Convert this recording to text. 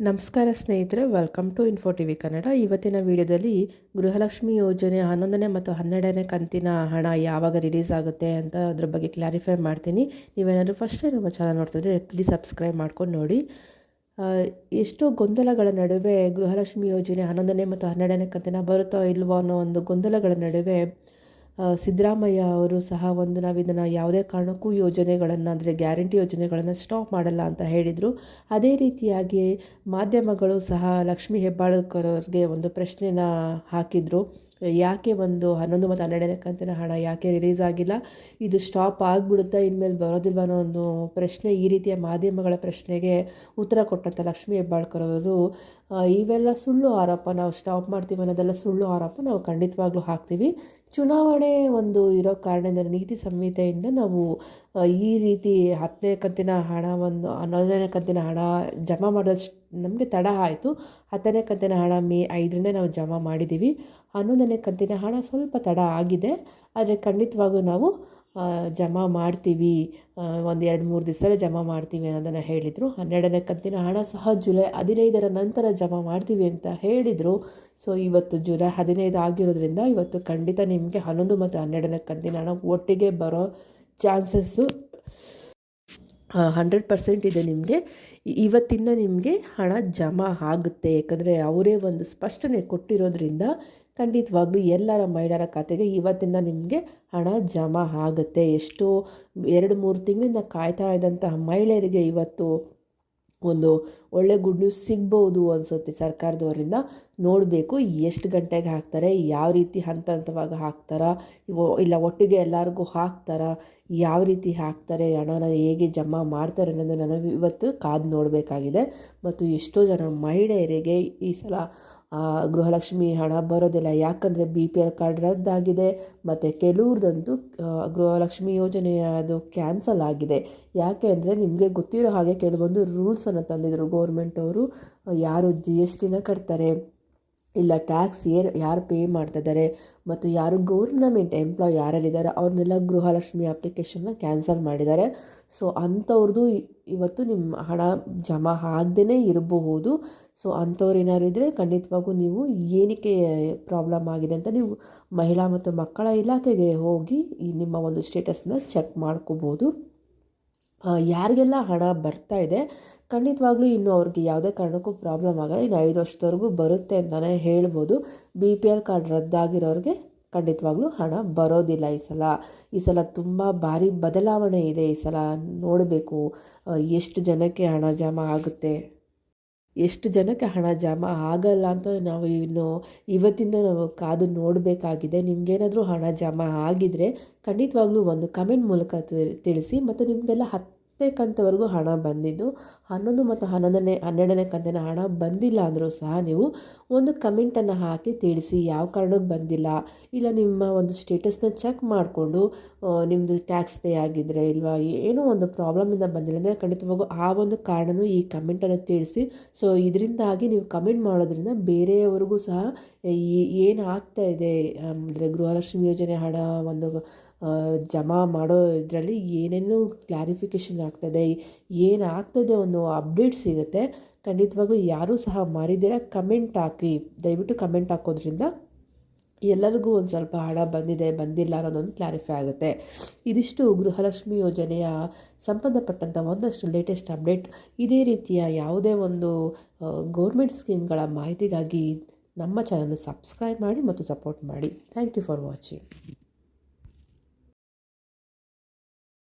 ನಮಸ್ಕಾರ ಸ್ನೇಹಿತರೆ welcome to info T V Kannada ಇವತ್ತಿನ ವಿಡಿಯೋದಲ್ಲಿ ಗೃಹಲಕ್ಷ್ಮಿ ಯೋಜನೆ ಹನ್ನೊಂದನೇ ಮತ್ತು ಹನ್ನೆರಡನೇ ಕಂತಿನ ಹಣ ಯಾವಾಗ ರಿಲೀಸ್ ಆಗುತ್ತೆ ಅಂತ ಅದ್ರ ಬಗ್ಗೆ ಕ್ಲಾರಿಫೈ ಮಾಡ್ತೀನಿ. ನೀವೇನಾದರೂ ಫಸ್ಟ್ ಟೈಮ್ ನಮ್ಮ ಚಾನಲ್ ನೋಡ್ತಿದ್ರೆ ಪ್ಲೀಸ್ ಸಬ್ಸ್ಕ್ರೈಬ್ ಮಾಡ್ಕೊಂಡು ನೋಡಿ. ಎಷ್ಟೋ ಗೊಂದಲಗಳ ನಡುವೆ ಗೃಹಲಕ್ಷ್ಮಿ ಯೋಜನೆ ಹನ್ನೊಂದನೇ ಮತ್ತು ಹನ್ನೆರಡನೇ ಕಂತಿನ ಬರುತ್ತೋ ಇಲ್ವೋ ಅನ್ನೋ ಒಂದು ಗೊಂದಲಗಳ ನಡುವೆ ಸಿದ್ದರಾಮಯ್ಯ ಅವರು ಸಹ ಒಂದು ನಾವು ಇದನ್ನು ಯಾವುದೇ ಕಾರಣಕ್ಕೂ ಯೋಜನೆಗಳನ್ನು, ಅಂದರೆ ಗ್ಯಾರಂಟಿ ಯೋಜನೆಗಳನ್ನು ಸ್ಟಾಪ್ ಮಾಡಲ್ಲ ಅಂತ ಹೇಳಿದರು. ಅದೇ ರೀತಿಯಾಗಿ ಮಾಧ್ಯಮಗಳು ಸಹ ಲಕ್ಷ್ಮೀ ಹೆಬ್ಬಾಳ್ಕರ್ ಅವ್ರಿಗೆ ಒಂದು ಪ್ರಶ್ನೆನ ಹಾಕಿದರು. ಯಾಕೆ ಒಂದು ಹನ್ನೊಂದು ಮತ್ತು ಹನ್ನೆರಡನೇ ಕಂತಿನ ಹಣ ಯಾಕೆ ರಿಲೀಸ್ ಆಗಿಲ್ಲ? ಇದು ಸ್ಟಾಪ್ ಆಗಿಬಿಡುತ್ತಾ ಇನ್ಮೇಲೆ ಬರೋದಿಲ್ವ ಅನ್ನೋ ಒಂದು ಪ್ರಶ್ನೆ ಈ ರೀತಿಯ ಮಾಧ್ಯಮಗಳ ಪ್ರಶ್ನೆಗೆ ಉತ್ತರ ಕೊಟ್ಟಂಥ ಲಕ್ಷ್ಮೀ ಹೆಬ್ಬಾಳ್ಕರ್ ಅವರು. ಇವೆಲ್ಲ ಸುಳ್ಳು ಆರೋಪ ನಾವು ಸ್ಟಾಪ್ ಮಾಡ್ತೀವಿ ಅನ್ನೋದೆಲ್ಲ ಸುಳ್ಳು ಆರೋಪ ನಾವು ಖಂಡಿತವಾಗ್ಲೂ ಹಾಕ್ತೀವಿ. ಚುನಾವಣೆ ಒಂದು ಇರೋ ಕಾರಣದಿಂದ, ನೀತಿ ಸಂಹಿತೆಯಿಂದ ನಾವು ಈ ರೀತಿ ಹತ್ತನೇ ಕಂತಿನ ಹಣ ಒಂದು ಹನ್ನೊಂದನೇ ಕಂತಿನ ಹಣ ಜಮಾ ಮಾಡೋಷ್ಟು, ನಮಗೆ ತಡ ಆಯಿತು. ಹತ್ತನೇ ಕಂತಿನ ಹಣ ಮೇ ಐದರಿಂದ ನಾವು ಜಮಾ ಮಾಡಿದ್ದೀವಿ. ಹನ್ನೊಂದನೇ ಕಂತಿನ ಹಣ ಸ್ವಲ್ಪ ತಡ ಆಗಿದೆ. ಆದರೆ ಖಂಡಿತವಾಗೂ ನಾವು ಜಮಾ ಮಾಡ್ತೀವಿ. ಒಂದು ಎರಡು ಮೂರು ದಿವಸದಲ್ಲೇ ಜಮಾ ಮಾಡ್ತೀವಿ ಅನ್ನೋದನ್ನು ಹೇಳಿದರು. ಹನ್ನೆರಡನೇ ಕಂತಿನ ಹಣ ಸಹ ಜುಲೈ ಹದಿನೈದರ ನಂತರ ಜಮಾ ಮಾಡ್ತೀವಿ ಅಂತ ಹೇಳಿದರು. ಸೊ ಇವತ್ತು ಜುಲೈ ಹದಿನೈದು ಆಗಿರೋದ್ರಿಂದ ಇವತ್ತು ಖಂಡಿತ ನಿಮಗೆ ಹನ್ನೊಂದು ಮತ್ತು ಹನ್ನೆರಡನೇ ಕಂತಿನ ಹಣ ಒಟ್ಟಿಗೆ ಬರೋ ಚಾನ್ಸಸ್ಸು ಹಂಡ್ರೆಡ್ ಪರ್ಸೆಂಟ್ ಇದೆ ನಿಮಗೆ. ಇವತ್ತಿಂದ ನಿಮಗೆ ಹಣ ಜಮಾ ಆಗುತ್ತೆ. ಯಾಕಂದರೆ ಅವರೇ ಒಂದು ಸ್ಪಷ್ಟನೆ ಕೊಟ್ಟಿರೋದ್ರಿಂದ ಖಂಡಿತವಾಗ್ಲೂ ಎಲ್ಲರ ಮಹಿಳೆಯರ ಖಾತೆಗೆ ಇವತ್ತಿಂದ ನಿಮಗೆ ಹಣ ಜಮಾ ಆಗುತ್ತೆ. ಎಷ್ಟೋ ಎರಡು ಮೂರು ತಿಂಗಳಿಂದ ಕಾಯ್ತಾ ಇದ್ದಂತಹ ಮಹಿಳೆಯರಿಗೆ ಇವತ್ತು ಒಂದು ಒಳ್ಳೆ ಗುಡ್ ನ್ಯೂಸ್ ಸಿಗ್ಬೋದು ಅನಿಸುತ್ತೆ. ಸರ್ಕಾರದವರಿಂದ ನೋಡಬೇಕು ಎಷ್ಟು ಗಂಟೆಗೆ ಹಾಕ್ತಾರೆ, ಯಾವ ರೀತಿ ಹಂತ ಹಂತವಾಗಿ ಹಾಕ್ತಾರಾ ಇಲ್ಲ ಒಟ್ಟಿಗೆ ಎಲ್ಲರಿಗೂ ಹಾಕ್ತಾರಾ, ಯಾವ ರೀತಿ ಹಾಕ್ತಾರೆ, ಹಣನ ಹೇಗೆ ಜಮಾ ಮಾಡ್ತಾರೆ ಅನ್ನೋದನ್ನು ನನಗೆ ಇವತ್ತು ಕಾದು ನೋಡಬೇಕಾಗಿದೆ. ಮತ್ತು ಎಷ್ಟೋ ಜನ ಮಹಿಳೆಯರಿಗೆ ಈ ಸಲ ಗೃಹಲಕ್ಷ್ಮಿ ಹಣ ಬರೋದಿಲ್ಲ. ಯಾಕಂದರೆ ಬಿ ಪಿ ಎಲ್ ಕಾರ್ಡ್ ರದ್ದಾಗಿದೆ. ಮತ್ತು ಕೆಲವ್ರದಂತೂ ಗೃಹಲಕ್ಷ್ಮಿ ಯೋಜನೆಯ ಅದು ಕ್ಯಾನ್ಸಲ್ ಆಗಿದೆ. ಯಾಕೆ ಅಂದರೆ ನಿಮಗೆ ಗೊತ್ತಿರೋ ಹಾಗೆ ಕೆಲವೊಂದು ರೂಲ್ಸನ್ನು ತಂದಿದ್ರು ಗೌರ್ಮೆಂಟ್ ಅವರು. ಯಾರು ಜಿ ಎಸ್ ಟಿನ ಕಟ್ತಾರೆ. ಇಲ್ಲ ಟ್ಯಾಕ್ಸ್ ಏರ್, ಯಾರು ಪೇ ಮಾಡ್ತಿದ್ದಾರೆ ಮತ್ತು ಯಾರು ಗೌರ್ನಮೆಂಟ್ ಎಂಪ್ಲಾಯ್ ಯಾರಲ್ಲಿದ್ದಾರೆ ಅವ್ರನ್ನೆಲ್ಲ ಗೃಹಲಕ್ಷ್ಮಿ ಅಪ್ಲಿಕೇಶನ್ನ ಕ್ಯಾನ್ಸಲ್ ಮಾಡಿದ್ದಾರೆ ಸೊ ಅಂಥವ್ರದ್ದು ಇವತ್ತು ನಿಮ್ಮ ಹಣ ಜಮಾ ಆಗದೇ ಇರಬಹುದು. ಸೊ ಅಂಥವ್ರು ಏನಾದ್ರು ಇದ್ದರೆ ಖಂಡಿತವಾಗೂ ನೀವು ಏನಕ್ಕೆ ಪ್ರಾಬ್ಲಮ್ ಆಗಿದೆ ಅಂತ ನೀವು ಮಹಿಳಾ ಮತ್ತು ಮಕ್ಕಳ ಇಲಾಖೆಗೆ ಹೋಗಿ ನಿಮ್ಮ ಒಂದು ಸ್ಟೇಟಸ್ನ ಚೆಕ್ ಮಾಡ್ಕೋಬೋದು ಯಾರಿಗೆಲ್ಲ ಹಣ ಬರ್ತಾ ಇದೆ, ಖಂಡಿತವಾಗ್ಲೂ ಇನ್ನು ಅವ್ರಿಗೆ ಯಾವುದೇ ಕಾರಣಕ್ಕೂ ಪ್ರಾಬ್ಲಮ್ ಆಗಲ್ಲ. ಇನ್ನು ಐದು ವರ್ಷದವರೆಗೂ ಬರುತ್ತೆ ಅಂತಲೇ ಹೇಳ್ಬೋದು. ಬಿ ಪಿ ಎಲ್ ಕಾರ್ಡ್ ರದ್ದಾಗಿರೋರಿಗೆ ಖಂಡಿತವಾಗ್ಲೂ ಹಣ ಬರೋದಿಲ್ಲ ಈ ಸಲ. ಈ ಸಲ ತುಂಬ ಭಾರಿ ಬದಲಾವಣೆ ಇದೆ ಈ ಸಲ. ನೋಡಬೇಕು ಎಷ್ಟು ಜನಕ್ಕೆ ಹಣ ಜಮಾ ಆಗುತ್ತೆ. ಎಷ್ಟು ಜನಕ್ಕೆ ಹಣ ಜಮಾ ಆಗಲ್ಲ ಅಂತ ನಾವು ಇನ್ನು ಇವತ್ತಿಂದ ನಾವು ಕಾದು ನೋಡಬೇಕಾಗಿದೆ. ನಿಮಗೇನಾದರೂ ಹಣ ಜಮಾ ಆಗಿದ್ರೆ ಖಂಡಿತವಾಗ್ಲೂ ಒಂದು ಕಮೆಂಟ್ ಮೂಲಕ ತಿಳಿಸಿ, ಮತ್ತು ನಿಮಗೆಲ್ಲ ಹತ್ತನೇ ಕಂತವರೆಗೂ ಹಣ ಬಂದಿದ್ದು, ಹನ್ನೊಂದು ಮತ್ತು ಹನ್ನೊಂದನೇ, ಹನ್ನೆರಡನೇ ಕಂತಿನ ಹಣ ಬಂದಿಲ್ಲ ಅಂದರೂ ಸಹ ನೀವು ಒಂದು ಕಮೆಂಟನ್ನು ಹಾಕಿ ತಿಳಿಸಿ ಯಾವ ಕಾರಣಕ್ಕೆ ಬಂದಿಲ್ಲ. ಇಲ್ಲ, ನಿಮ್ಮ ಒಂದು ಸ್ಟೇಟಸ್ನ ಚೆಕ್ ಮಾಡಿಕೊಂಡು ನಿಮ್ಮದು ಟ್ಯಾಕ್ಸ್ ಪೇ ಆಗಿದ್ದರೆ ಇಲ್ವಾ, ಏನೋ ಒಂದು ಪ್ರಾಬ್ಲಮಿಂದ ಬಂದಿಲ್ಲ ಅಂದರೆ ಖಂಡಿತವಾಗೂ ಆ ಒಂದು ಕಾರಣನೂ ಈ ಕಮೆಂಟನ್ನು ತಿಳಿಸಿ. ಸೊ, ಇದರಿಂದಾಗಿ ನೀವು ಕಮೆಂಟ್ ಮಾಡೋದ್ರಿಂದ ಬೇರೆಯವ್ರಿಗೂ ಸಹ ಏನು ಆಗ್ತಾ ಇದೆ, ಅಂದರೆ ಗೃಹಲಕ್ಷ್ಮಿ ಯೋಜನೆ ಹಣ ಒಂದು ಜಮಾ ಮಾಡೋ ಇದರಲ್ಲಿ ಏನೇನು ಕ್ಲಾರಿಫಿಕೇಷನ್ ಆಗ್ತದೆ, ಏನು ಆಗ್ತದೆ ಒಂದು ಅಪ್ಡೇಟ್ ಸಿಗುತ್ತೆ. ಖಂಡಿತವಾಗ್ಲೂ ಯಾರೂ ಸಹ ಮಾರಿದ್ದೀರ ಕಮೆಂಟ್ ಹಾಕಿ ದಯವಿಟ್ಟು ಕಮೆಂಟ್ ಹಾಕೋದ್ರಿಂದ ಎಲ್ಲರಿಗೂ ಒಂದು ಸ್ವಲ್ಪ ಹಣ ಬಂದಿದೆ, ಬಂದಿಲ್ಲ ಅನ್ನೋದೊಂದು ಕ್ಲಾರಿಫೈ ಆಗುತ್ತೆ. ಇದಿಷ್ಟು ಗೃಹಲಕ್ಷ್ಮಿ ಯೋಜನೆಯ ಸಂಬಂಧಪಟ್ಟಂಥ ಒಂದಷ್ಟು ಲೇಟೆಸ್ಟ್ ಅಪ್ಡೇಟ್ ಇದೇ ರೀತಿಯ ಯಾವುದೇ ಒಂದು ಗೌರ್ಮೆಂಟ್ ಸ್ಕೀಮ್ಗಳ ಮಾಹಿತಿಗಾಗಿ ನಮ್ಮ ಚಾನಲ್ನ ಸಬ್ಸ್ಕ್ರೈಬ್ ಮಾಡಿ ಮತ್ತು ಸಪೋರ್ಟ್ ಮಾಡಿ. Thank you for watching